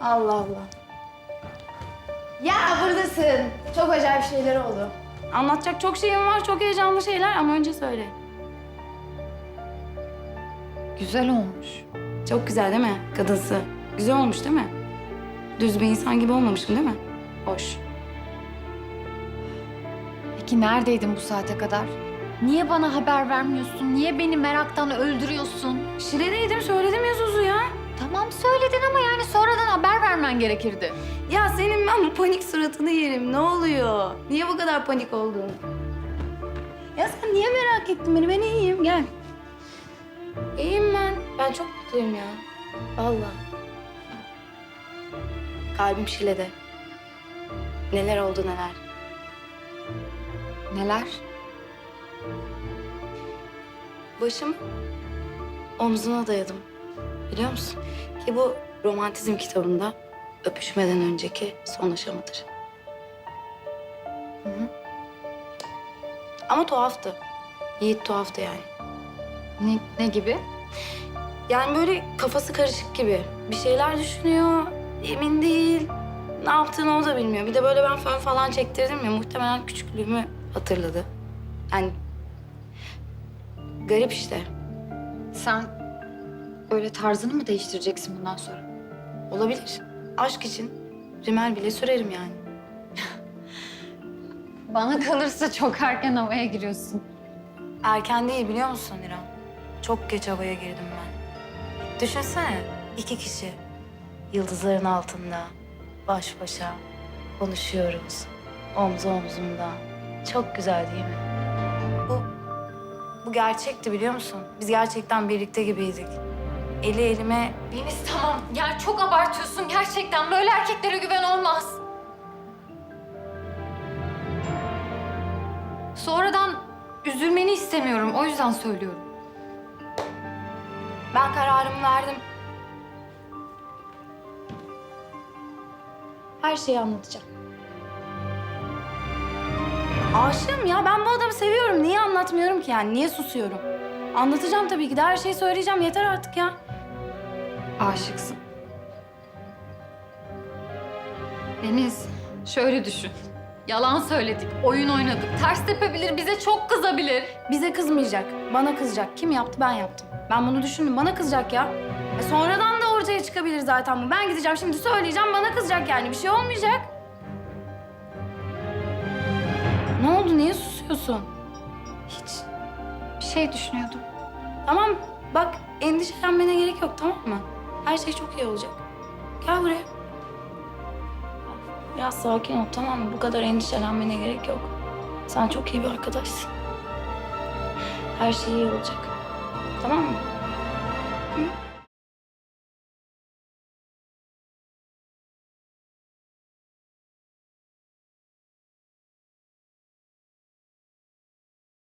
Allah Allah. Ya buradasın. Çok acayip şeyler oldu. Anlatacak çok şeyim var, çok heyecanlı şeyler ama önce söyle. Güzel olmuş. Çok güzel değil mi? Kadınsı. Güzel olmuş değil mi? Düz bir insan gibi olmamışım değil mi? Hoş. Peki neredeydin bu saate kadar? Niye bana haber vermiyorsun? Niye beni meraktan öldürüyorsun? Şile'deydim, söyledim vermen gerekirdi. Ya senin ben bu panik suratını yerim. Ne oluyor? Niye bu kadar panik oldun? Ya sen niye merak ettin beni? Ben iyiyim. Gel. İyiyim ben. Ben çok mutluyum ya. Vallahi. Kalbim Şile'de. Neler oldu neler. Neler? Başım omzuna dayadım. Biliyor musun? Ki bu romantizm kitabında öpüşmeden önceki son aşamadır. Hı hı. Ama tuhaftı. Yiğit tuhaftı yani. Ne, ne gibi? Yani böyle kafası karışık gibi. Bir şeyler düşünüyor, emin değil. Ne yaptığını o da bilmiyor. Bir de böyle ben fön falan çektirdim ya. Muhtemelen küçüklüğümü hatırladı. Yani garip işte. Sen öyle tarzını mı değiştireceksin bundan sonra? Olabilir. Aşk için rimel bile sürerim yani. Bana kalırsa çok erken havaya giriyorsun. Erken değil biliyor musun İrem? Çok geç havaya girdim ben. Düşünsene iki kişi yıldızların altında baş başa konuşuyoruz. Omuz omzumda. Çok güzel değil mi? Bu, bu gerçekti biliyor musun? Biz gerçekten birlikte gibiydik. Eli elime Deniz tamam. Ya çok abartıyorsun gerçekten. Böyle erkeklere güven olmaz. Sonradan üzülmeni istemiyorum. O yüzden söylüyorum. Ben kararımı verdim. Her şeyi anlatacağım. Aşığım ya. Ben bu adamı seviyorum. Niye anlatmıyorum ki yani? Niye susuyorum? Anlatacağım tabii ki de. Her şeyi söyleyeceğim. Yeter artık ya. Aşıksın. Deniz, şöyle düşün. Yalan söyledik, oyun oynadık. Ters tepebilir, bize çok kızabilir. Bize kızmayacak. Bana kızacak. Kim yaptı? Ben yaptım. Ben bunu düşündüm. Bana kızacak ya. E sonradan da ortaya çıkabilir zaten bu. Ben gideceğim şimdi söyleyeceğim. Bana kızacak yani. Bir şey olmayacak. Ne oldu? Niye susuyorsun? Hiç bir şey düşünüyordum. Tamam bak endişelenmene gerek yok tamam mı? Her şey çok iyi olacak. Gel buraya. Biraz sakin ol tamam mı? Bu kadar endişelenmene gerek yok. Sen çok iyi bir arkadaşsın. Her şey iyi olacak. Tamam mı?